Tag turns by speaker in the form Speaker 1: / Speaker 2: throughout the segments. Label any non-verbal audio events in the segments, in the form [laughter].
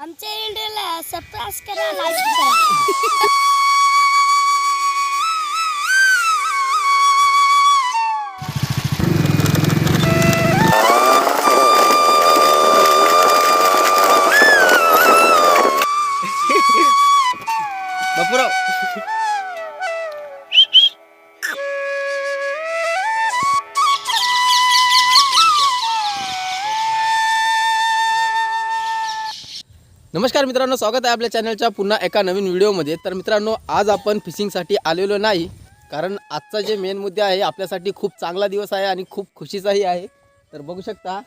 Speaker 1: आमच्या इंडियाला सबस्क्राईब करा लाईक करा.
Speaker 2: बापूराव. नमस्कार मित्रांनो स्वागत आहे आपल्या चॅनलच्या पुन्हा एका नवीन व्हिडिओमध्ये. तर मित्रांनो आज आपण फिशिंगसाठी आलेलो नाही कारण आजचा जे मेन मुद्दा आहे आपल्यासाठी खूप चांगला दिवस आहे आणि खूप खुशीचाही आहे. तर बघू शकता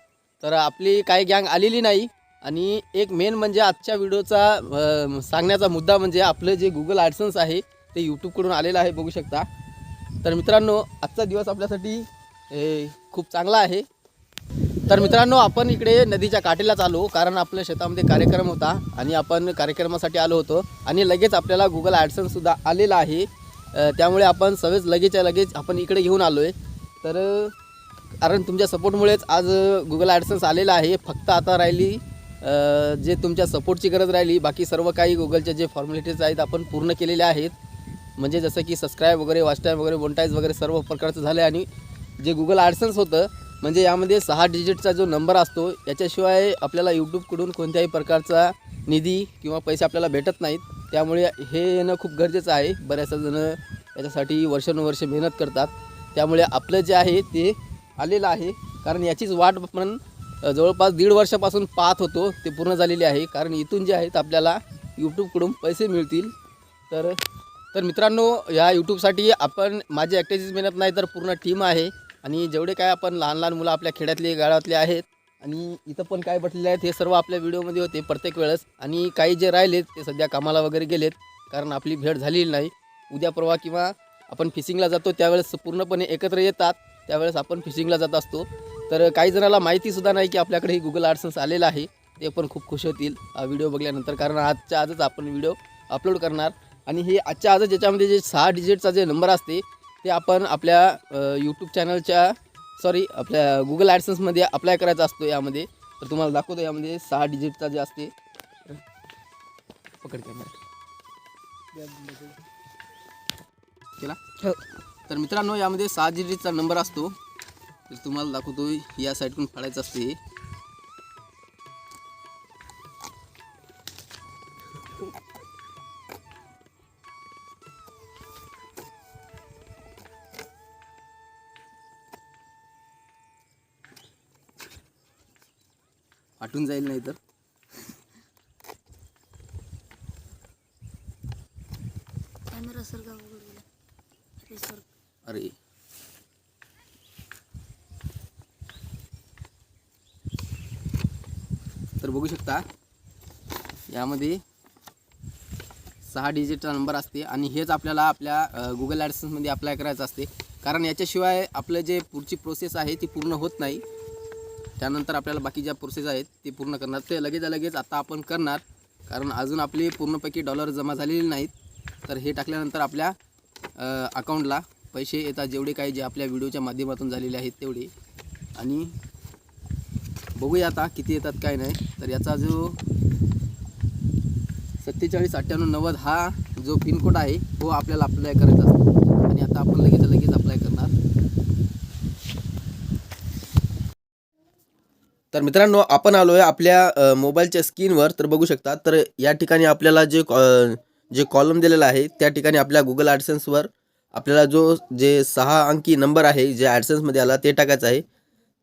Speaker 2: तर आपली काही गँग आलेली नाही. आणि एक मेन म्हणजे आजच्या व्हिडिओचा सांगण्याचा मुद्दा म्हणजे आपलं जे गुगल ॲडसन्स आहे ते यूट्यूबकडून आलेलं आहे बघू शकता. तर मित्रांनो आजचा दिवस आपल्यासाठी खूप चांगला आहे. तर मित्रांनो आपण इकडे नदीच्या काठीला आलो कारण आपल्या शेतामध्ये कार्यक्रम होता आणि आपण कार्यक्रमासाठी आलो होतो. आणि लगेच आपल्याला गुगल ॲडसन्ससुद्धा आलेला आहे. त्यामुळे आपण सगळेच लगेचच्या लगेच आपण इकडे घेऊन आलो आहे तर कारण तुमच्या सपोर्टमुळेच आज गुगल ॲडसन्स आलेला आहे. फक्त आता राहिली जे तुमच्या सपोर्टची गरज राहिली बाकी सर्व काही गुगलच्या जे फॉर्मॅलिटीज आहेत आपण पूर्ण केलेल्या आहेत. म्हणजे जसं की सबस्क्राईब वगैरे वॉच टाईम वगैरे मोनटाईज वगैरे सर्व प्रकारचं झालं आहे आणि जे गुगल ॲडसन्स होतं म्हणजे यामध्ये सहा डिजिटचा जो नंबर असतो याच्याशिवाय आपल्याला यूट्यूबकडून कोणत्याही प्रकारचा निधी किंवा पैसे आपल्याला भेटत नाहीत. त्यामुळे हे येणं खूप गरजेचं आहे. बऱ्याचशा जणं याच्यासाठी वर्षानुवर्ष मेहनत करतात. त्यामुळे आपलं जे आहे ते आलेलं आहे. कारण याचीच वाट आपण जवळपास दीड वर्षापासून पाहत होतो. ते पूर्ण झालेली आहे. कारण इथून जे आहेत आपल्याला यूट्यूबकडून पैसे मिळतील. तर तर मित्रांनो या यूट्यूबसाठी आपण माझी एकट्याचीच मेहनत नाही तर पूर्ण टीम आहे. आणि जेवढे काय आपण लहान लहान मुलं आपल्या खेड्यातले गावातले आहेत आणि इथं पण काय बसलेले आहेत हे सर्व आपल्या व्हिडिओमध्ये होते प्रत्येक वेळेस. आणि काही जे राहिलेत ते सध्या कामाला वगैरे गेलेत कारण आपली भेट झालेली नाही. उद्या परवा किंवा आपण फिशिंगला जातो त्यावेळेस पूर्णपणे एकत्र येतात. त्यावेळेस आपण फिशिंगला जात असतो. तर काही जणाला माहितीसुद्धा नाही की आपल्याकडे ही गुगल आर्ट्सन्स आलेलं आहे. ते पण खूप खुश होतील हा व्हिडिओ बघल्यानंतर कारण आजच्या आजच आपण व्हिडिओ अपलोड करणार. आणि हे आजच्या आजच याच्यामध्ये जे सहा डिजिटचा जे नंबर असते ते आपण आपल्या यूट्यूब चॅनलच्या सॉरी आपल्या गुगल ॲडसन्समध्ये अप्लाय करायचा असतो यामध्ये. तर तुम्हाला दाखवतो यामध्ये सहा डिजिटचा जे असते. पकड केला?
Speaker 1: हो.
Speaker 2: तर मित्रांनो यामध्ये सहा डिजिटचा नंबर असतो. तर तुम्हाला दाखवतो या साईडकडून फाडायचं असते. फाटून जाईल नाही तर.
Speaker 1: कॅमेरा सर का सर.
Speaker 2: अरे. तर बघू शकता यामध्ये सहा डिजिटचा नंबर असते आणि हेच आपल्याला आपल्या गुगल ॲडसन्समध्ये अप्लाय करायचं असते. कारण याच्याशिवाय आपलं जे पुढची प्रोसेस आहे ती पूर्ण होत नाही. त्यानंतर आपल्याला बाकी ज्या प्रोसेस आहेत ते पूर्ण करणार. ते लगेच लगेच आता आपण करणार. कारण अजून आपली पूर्णपैकी डॉलर जमा झालेले नाहीत. तर हे टाकल्यानंतर आपल्या अकाउंटला पैसे येतात. जेवढे काही जे आपल्या व्हिडिओच्या माध्यमातून झालेले आहेत तेवढे. आणि बघूया आता किती येतात काय नाही. तर याचा जो सत्तेचाळीस अठ्ठ्याण्णव नव्वद हा जो पिनकोड आहे तो आपल्याला अप्लाय करायचा असतो. आणि आता आपण लगेच लगेच अप्लाय करणार. तर मित्रांनो आपण आलो आहे आपल्या मोबाईलच्या स्क्रीनवर. तर बघू शकता तर या ठिकाणी आपल्याला जे कॉ- जे कॉलम दिलेला आहे त्या ठिकाणी आपल्या गुगल ॲडसन्सवर आपल्याला जो जे सहा अंकी नंबर आहे जे ॲडसन्समध्ये आला ते टाकायचं आहे.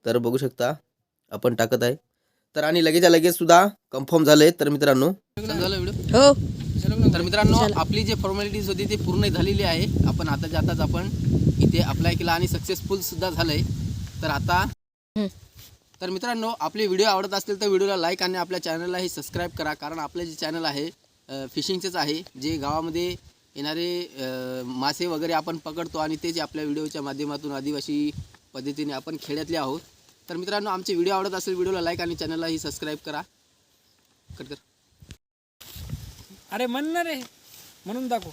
Speaker 2: तर बघू शकता आपण टाकत आहे. तर आणि लगेच लगेच सुद्धा कन्फर्म झालं आहे तर मित्रांनो झालं व्हिडिओ
Speaker 1: हो.
Speaker 2: तर मित्रांनो आपली जे फॉर्मॅलिटीज होती ती पूर्ण झालेली आहे. आपण आता जाताच आपण इथे अप्लाय केला आणि सक्सेसफुल सुद्धा झालंय. तर आता तर मित्रांनो आपले व्हिडिओ आवडत असतील तर व्हिडिओला लाईक आणि आपल्या चॅनललाही सबस्क्राईब करा. कारण आपलं जे चॅनल आहे फिशिंगचंच आहे जे गावामध्ये येणारे मासे वगैरे आपण पकडतो आणि ते जे आपल्या व्हिडिओच्या माध्यमातून आदिवासी पद्धतीने आपण खेड्यातले आहोत. तर मित्रांनो आमचे व्हिडिओ आवडत असेल व्हिडिओला लाईक आणि चॅनललाही सबस्क्राईब करा. कट कर
Speaker 3: अरे म्हण ना रे. म्हणून दाखव.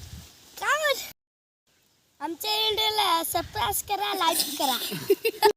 Speaker 1: आमच्या इंडियाला सबस्क्राईब करा लाईक करा. [laughs]